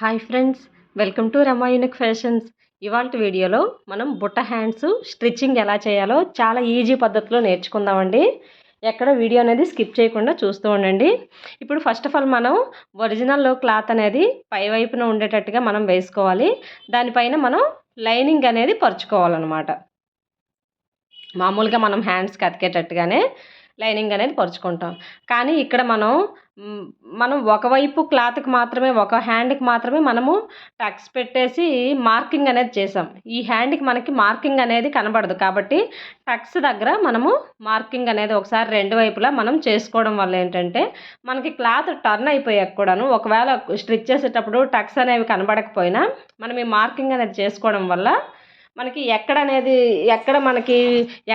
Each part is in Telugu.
Hi friends welcome to Rama unique fashions ఇవాళ వీడియోలో మనం బుట్ట హ్యాండ్స్ స్టిచ్చింగ్ ఎలా చేయాలో చాలా ఈజీ పద్ధతిలో నేర్చుకుందామండి. ఎక్కడ వీడియో అనేది స్కిప్ చేయకుండా చూస్తూ ఉండండి. ఇప్పుడు ఫస్ట్ ఆఫ్ ఆల్ మనం ఒరిజినల్ క్లాత్ అనేది పై వైపున ఉండేటట్టుగా మనం వేసుకోవాలి. దానిపైన మనం లైనింగ్ అనేది పరుచుకోవాలన్నమాట. మామూలుగా మనం హ్యాండ్స్కి అతికేటట్టుగానే లైనింగ్ అనేది పరుచుకుంటాం. కానీ ఇక్కడ మనం మనం ఒకవైపు క్లాత్కి మాత్రమే ఒక హ్యాండ్కి మాత్రమే మనము టక్స్ పెట్టేసి మార్కింగ్ అనేది చేసాం. ఈ హ్యాండ్కి మనకి మార్కింగ్ అనేది కనబడదు. కాబట్టి టక్స్ దగ్గర మనము మార్కింగ్ అనేది ఒకసారి రెండు వైపులా మనం చేసుకోవడం వల్ల ఏంటంటే మనకి క్లాత్ టర్న్ అయిపోయాక కూడాను ఒకవేళ స్టిచ్ చేసేటప్పుడు టక్స్ అనేవి కనబడకపోయినా మనం ఈ మార్కింగ్ అనేది చేసుకోవడం వల్ల మనకి ఎక్కడ అనేది ఎక్కడ మనకి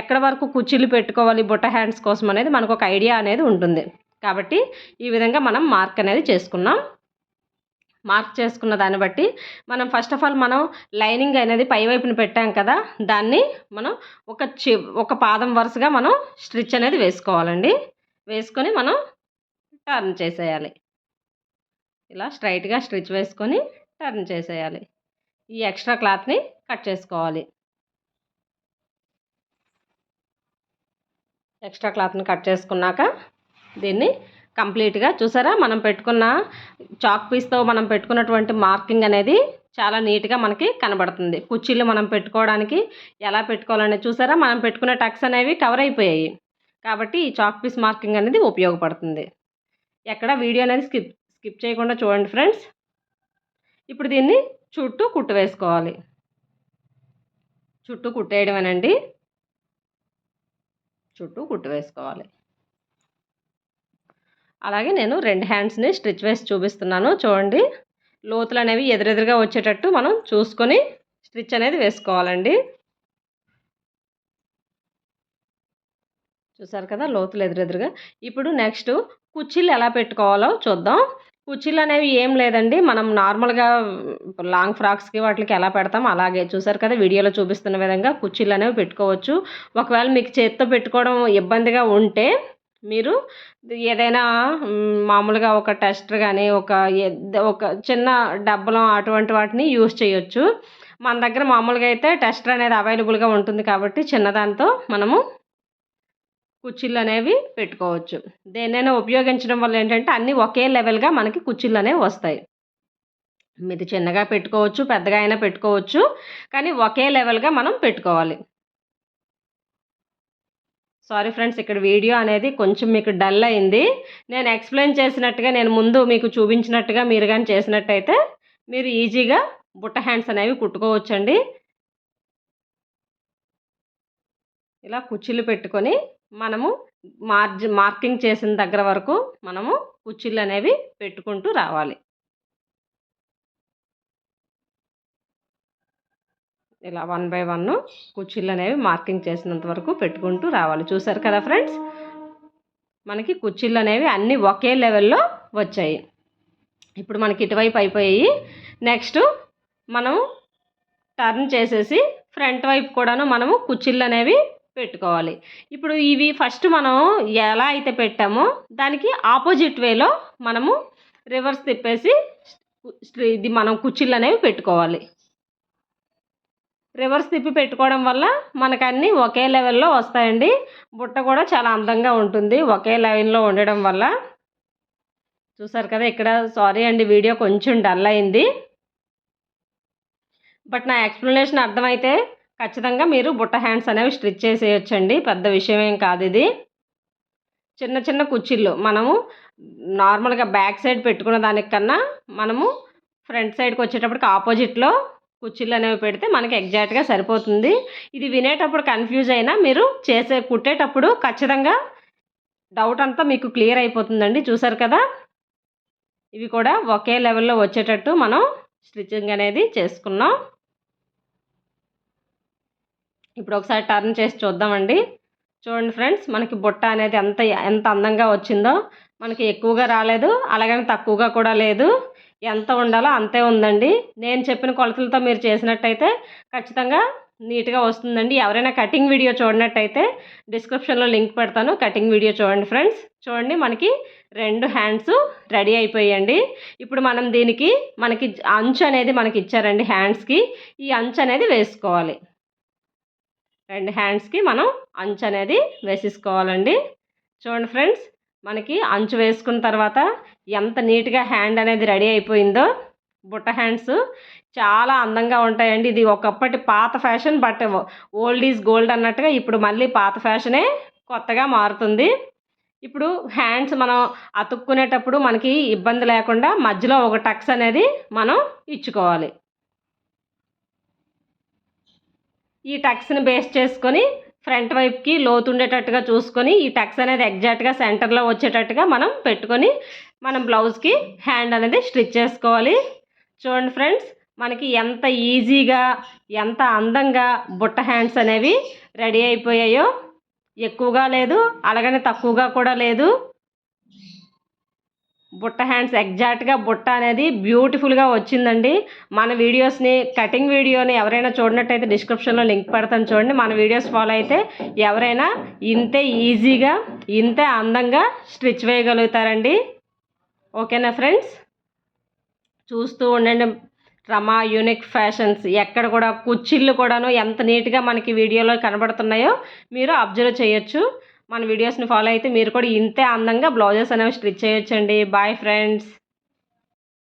ఎక్కడ వరకు కుర్చీలు పెట్టుకోవాలి బుట్ట హ్యాండ్స్ కోసం అనేది మనకు ఒక ఐడియా అనేది ఉంటుంది. కాబట్టి ఈ విధంగా మనం మార్క్ అనేది చేసుకున్నాం. మార్క్ చేసుకున్న దాన్ని బట్టి మనం ఫస్ట్ ఆఫ్ ఆల్ మనం లైనింగ్ అనేది పై వైపున పెట్టాం కదా దాన్ని మనం ఒక చి ఒక పాదం వరుసగా మనం స్టిచ్ అనేది వేసుకోవాలండి. వేసుకొని మనం టర్న్ చేసేయాలి. ఇలా స్ట్రైట్గా స్టిచ్ వేసుకొని టర్న్ చేసేయాలి. ఈ ఎక్స్ట్రా క్లాత్ని కట్ చేసుకోవాలి. ఎక్స్ట్రా క్లాత్ని కట్ చేసుకున్నాక దీన్ని కంప్లీట్గా చూసారా? మనం పెట్టుకున్న చాక్ పీస్తో మనం పెట్టుకున్నటువంటి మార్కింగ్ అనేది చాలా నీట్గా మనకి కనబడుతుంది. కుర్చీలు మనం పెట్టుకోవడానికి ఎలా పెట్టుకోవాలనే చూసారా? మనం పెట్టుకున్న టక్స్ అనేవి కవర్ అయిపోయాయి. కాబట్టి ఈ చాక్ పీస్ మార్కింగ్ అనేది ఉపయోగపడుతుంది. ఎక్కడ వీడియో అనేది స్కిప్ స్కిప్ చేయకుండా చూడండి ఫ్రెండ్స్. ఇప్పుడు దీన్ని చుట్టూ కుట్టు వేసుకోవాలి. చుట్టూ కుట్టేయడమేనండి. చుట్టూ కుట్టు వేసుకోవాలి. అలాగే నేను రెండు హ్యాండ్స్ని స్టిచ్ వేసి చూపిస్తున్నాను. చూడండి. లోతులు అనేవి ఎదురెదురుగా వచ్చేటట్టు మనం చూసుకొని స్టిచ్ అనేది వేసుకోవాలండి. చూసారు కదా? లోతులు ఎదురెదురుగా. ఇప్పుడు నెక్స్ట్ కుర్చీలు ఎలా పెట్టుకోవాలో చూద్దాం. కుర్చీలు అనేవి ఏం లేదండి. మనం నార్మల్గా లాంగ్ ఫ్రాక్స్కి వాటికి ఎలా పెడతాం అలాగే. చూసారు కదా? వీడియోలో చూపిస్తున్న విధంగా కుర్చీలు అనేవి పెట్టుకోవచ్చు. ఒకవేళ మీకు చేత్తో పెట్టుకోవడం ఇబ్బందిగా ఉంటే మీరు ఏదైనా మామూలుగా ఒక టెస్టర్ కానీ ఒక ఒక చిన్న డబ్బలం అటువంటి వాటిని యూస్ చేయొచ్చు. మన దగ్గర మామూలుగా అయితే టెస్టర్ అనేది అవైలబుల్గా ఉంటుంది కాబట్టి చిన్నదాంతో మనము కుర్చీలు అనేవి పెట్టుకోవచ్చు. దేన్నైనా ఉపయోగించడం వల్ల ఏంటంటే అన్నీ ఒకే లెవెల్గా మనకి కుర్చీలు అనేవి వస్తాయి. మీరు చిన్నగా పెట్టుకోవచ్చు పెద్దగా అయినా పెట్టుకోవచ్చు కానీ ఒకే లెవెల్గా మనం పెట్టుకోవాలి. సారీ ఫ్రెండ్స్ ఇక్కడ వీడియో అనేది కొంచెం మీకు డల్ అయింది. నేను ఎక్స్ప్లెయిన్ చేసినట్టుగా నేను ముందు మీకు చూపించినట్టుగా మీరు కానీ చేసినట్టయితే మీరు ఈజీగా బుట్ట హ్యాండ్స్ అనేవి కుట్టుకోవచ్చండి. ఇలా కుర్చీలు పెట్టుకొని మనము మార్జ్ మార్కింగ్ చేసిన దగ్గర వరకు మనము కుర్చీలు అనేవి పెట్టుకుంటూ రావాలి. ఇలా వన్ బై వన్ కుర్చీలు అనేవి మార్కింగ్ చేసినంత వరకు పెట్టుకుంటూ రావాలి. చూసారు కదా ఫ్రెండ్స్ మనకి కుర్చీలు అనేవి అన్నీ ఒకే లెవెల్లో వచ్చాయి. ఇప్పుడు మనకి ఇటువైపు అయిపోయాయి. నెక్స్ట్ మనం టర్న్ చేసేసి ఫ్రంట్ వైపు కూడాను మనము కుర్చీలు అనేవి పెట్టుకోవాలి. ఇప్పుడు ఇవి ఫస్ట్ మనం ఎలా అయితే పెట్టామో దానికి ఆపోజిట్ వేలో మనము రివర్స్ తిప్పేసి ఇది మనం కుర్చీలు అనేవి పెట్టుకోవాలి. రివర్స్ తిప్పి పెట్టుకోవడం వల్ల మనకన్నీ ఒకే లెవెల్లో వస్తాయండి. బుట్ట కూడా చాలా అందంగా ఉంటుంది. ఒకే లైన్లో ఉండడం వల్ల. చూసారు కదా ఇక్కడ సారీ అండి వీడియో కొంచెం డల్ అయింది. బట్ నా ఎక్స్ప్లెనేషన్ అర్థమైతే ఖచ్చితంగా మీరు బుట్ట హ్యాండ్స్ అనేవి స్టిచ్ చేసేయచ్చండి. పెద్ద విషయం ఏం కాదు ఇది. చిన్న చిన్న కుర్చీలు మనము నార్మల్గా బ్యాక్ సైడ్ పెట్టుకున్న దానికన్నా మనము ఫ్రంట్ సైడ్కి వచ్చేటప్పటికి ఆపోజిట్లో కుర్చీలు అనేవి పెడితే మనకి ఎగ్జాక్ట్గా సరిపోతుంది. ఇది వినేటప్పుడు కన్ఫ్యూజ్ అయినా మీరు చేసే కుట్టేటప్పుడు ఖచ్చితంగా డౌట్ అంతా మీకు క్లియర్ అయిపోతుందండి. చూసారు కదా? ఇవి కూడా ఒకే లెవెల్లో వచ్చేటట్టు మనం స్టిచ్చింగ్ అనేది చేసుకున్నాం. ఇప్పుడు ఒకసారి టర్న్ చేసి చూద్దామండి. చూడండి ఫ్రెండ్స్ మనకి బుట్ట అనేది ఎంత ఎంత అందంగా వచ్చిందో. మనకి ఎక్కువగా రాలేదు అలాగని తక్కువగా కూడా లేదు. ఎంత ఉండాలో అంతే ఉందండి. నేను చెప్పిన కొలతలతో మీరు చేసినట్టయితే ఖచ్చితంగా నీట్గా వస్తుందండి. ఎవరైనా కటింగ్ వీడియో చూడనట్టయితే డిస్క్రిప్షన్లో లింక్ పెడతాను. కటింగ్ వీడియో చూడండి ఫ్రెండ్స్. చూడండి మనకి రెండు హ్యాండ్స్ రెడీ అయిపోయాయండి. ఇప్పుడు మనం దీనికి మనకి అంచు అనేది మనకి ఇచ్చారండి హ్యాండ్స్కి. ఈ అంచు అనేది వేసుకోవాలి. రెండు హ్యాండ్స్కి మనం అంచు అనేది వేసేసుకోవాలండి. చూడండి ఫ్రెండ్స్. మనకి అంచు వేసుకున్న తర్వాత ఎంత నీట్గా హ్యాండ్ అనేది రెడీ అయిపోయిందో బుట్ట హ్యాండ్స్ చాలా అందంగా ఉంటాయండి. ఇది ఒకప్పటి పాత fashion but old is gold అన్నట్టుగా ఇప్పుడు మళ్ళీ పాత ఫ్యాషనే కొత్తగా మారుతుంది. ఇప్పుడు హ్యాండ్స్ మనం అతుక్కునేటప్పుడు మనకి ఇబ్బంది లేకుండా మధ్యలో ఒక టక్స్ అనేది మనం ఇచ్చుకోవాలి. ఈ టక్స్ని బేస్ చేసుకొని ఫ్రంట్ వైపుకి లోతు ఉండేటట్టుగా చూసుకొని ఈ టక్స్ అనేది ఎగ్జాక్ట్గా సెంటర్లో వచ్చేటట్టుగా మనం పెట్టుకొని మనం బ్లౌజ్కి హ్యాండ్ అనేది స్టిచ్ చేసుకోవాలి. చూడండి ఫ్రెండ్స్ మనకి ఎంత ఈజీగా ఎంత అందంగా బుట్ట హ్యాండ్స్ అనేవి రెడీ అయిపోయాయో. ఎక్కువగా లేదు అలాగని తక్కువగా కూడా లేదు. బుట్ట హ్యాండ్స్ ఎగ్జాక్ట్గా బుట్ట అనేది బ్యూటిఫుల్గా వచ్చిందండి. మన వీడియోస్ని కటింగ్ వీడియోని ఎవరైనా చూడనట్టయితే డిస్క్రిప్షన్లో లింక్ పెడతాను చూడండి. మన వీడియోస్ ఫాలో అయితే ఎవరైనా ఇంతే ఈజీగా ఇంతే అందంగా స్టిచ్ వేయగలుగుతారండి. ఓకేనా ఫ్రెండ్స్? చూస్తూ ఉండండి. Rama unique fashions. ఎక్కడ కూడా కుచ్చిళ్ళు కూడాను ఎంత నీట్గా మనకి వీడియోలో కనబడుతున్నాయో మీరు అబ్జర్వ్ చేయొచ్చు. మన వీడియోస్ని ఫాలో అయితే మీరు కూడా ఇంతే అందంగా బ్లౌజెస్ అనేవి స్టిచ్ చేయొచ్చండి. Bye friends